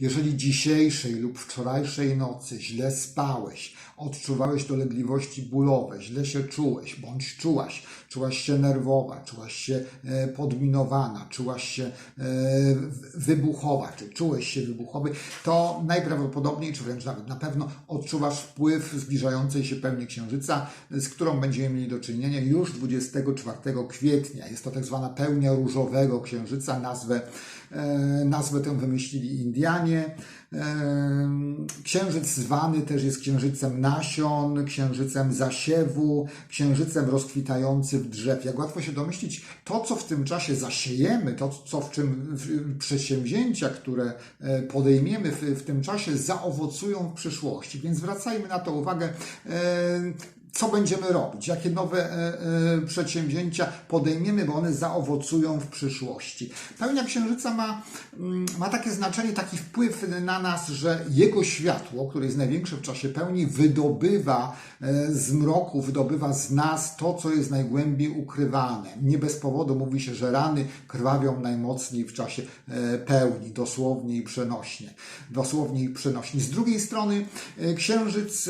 Jeżeli dzisiejszej lub wczorajszej nocy źle spałeś, odczuwałeś dolegliwości bólowe, źle się czułeś, bądź czułaś, czułaś się nerwowa, czułaś się e, podminowana, czułaś się e, wybuchowa, czy czułeś się wybuchowy, to najprawdopodobniej, czy wręcz nawet na pewno odczuwasz wpływ zbliżającej się pełni księżyca, z którą będziemy mieli do czynienia już 24 kwietnia. Jest to tak zwana pełnia różowego księżyca, nazwę, e, nazwę tę wymyślili Indianie. E, Księżyc zwany też jest księżycem nasion, księżycem zasiewu, księżycem rozkwitający w drzew. Jak łatwo się domyślić, to co w tym czasie zasiejemy, to co w czym w, przedsięwzięcia, które e, podejmiemy w, w tym czasie, zaowocują w przyszłości. Więc zwracajmy na to uwagę. Co będziemy robić, jakie nowe e, e, przedsięwzięcia podejmiemy, bo one zaowocują w przyszłości. Pełnia Księżyca ma, mm, ma takie znaczenie, taki wpływ na nas, że jego światło, które jest największe w czasie pełni, wydobywa e, z mroku, wydobywa z nas to, co jest najgłębiej ukrywane. Nie bez powodu mówi się, że rany krwawią najmocniej w czasie e, pełni, dosłownie i przenośnie. Dosłownie i przenośnie. Z drugiej strony e, Księżyc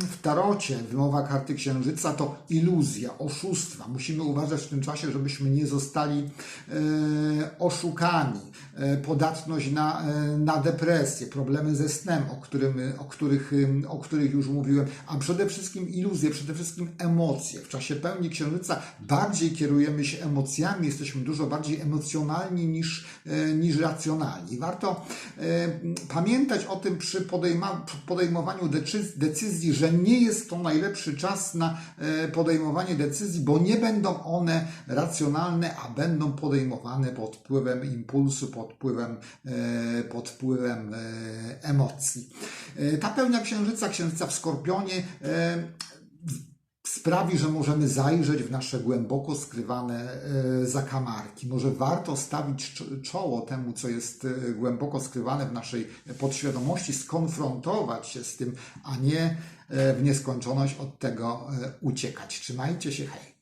w tarocie, wymowa karty Księżyca to iluzja, oszustwa. Musimy uważać w tym czasie, żebyśmy nie zostali e, oszukani. E, podatność na, e, na depresję, problemy ze snem, o, którym, o, których, o których już mówiłem, a przede wszystkim iluzje, przede wszystkim emocje. W czasie pełni Księżyca bardziej kierujemy się emocjami, jesteśmy dużo bardziej emocjonalni niż, niż racjonalni. Warto pamiętać o tym przy podejmowaniu decyzji, że nie jest to najlepszy czas na e, podejmowanie decyzji, bo nie będą one racjonalne, a będą podejmowane pod wpływem impulsu, pod wpływem, e, pod wpływem e, emocji. Ta pełnia księżyca, księżyca w Skorpionie, sprawi, że możemy zajrzeć w nasze głęboko skrywane e, zakamarki. Może warto stawić czo- czoło temu, co jest e, głęboko skrywane w naszej podświadomości, skonfrontować się z tym, a nie e, w nieskończoność od tego uciekać. Trzymajcie się, hej!